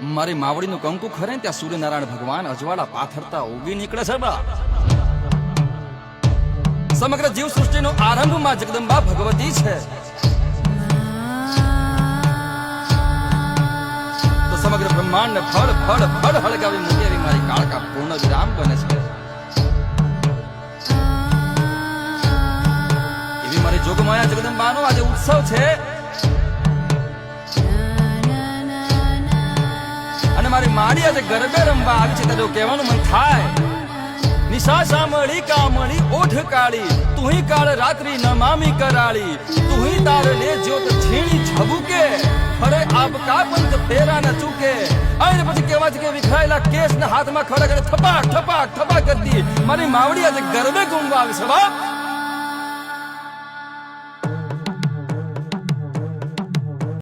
મારી માવડીનું કંકુ ખરે ત્યાં સૂર્યનારાયણ ભગવાન અજવાળા પાથરતા ઉગી નીકળે છે બા. સમગ્ર જીવ સૃષ્ટિનો આરંભમાં જગદંબા ભગવતી છે. તો સમગ્ર બ્રહ્માંડ ફળ ફળ ફળ હળગાવી મૂકી એવી મારી કાળકા પૂર્ણ વિરામ બને છે. એવી મારી જોગમાયા જગદંબાનો આજે ઉત્સવ છે. મારી માડી આજે ગરબે રમવા આવી છે તો કહેવાનું મન થાય. નિશા સાંભળી, કામળી ઓઠ કાળી તુહી કાળ રાત્રિ નમામી કરાળી તુહી તાર લે જ્યોત છીણી છબુકે અરે આપ કા પંત પેરા ન ચૂકે. અને પછી કહેવા છે કે વિખરાયેલા કેસ ને હાથમાં ખડા કરે થપાક થપાક થપાક કરતી મારી માવડી આજે ગરબે ઘૂમવા આવી છે, બાપ.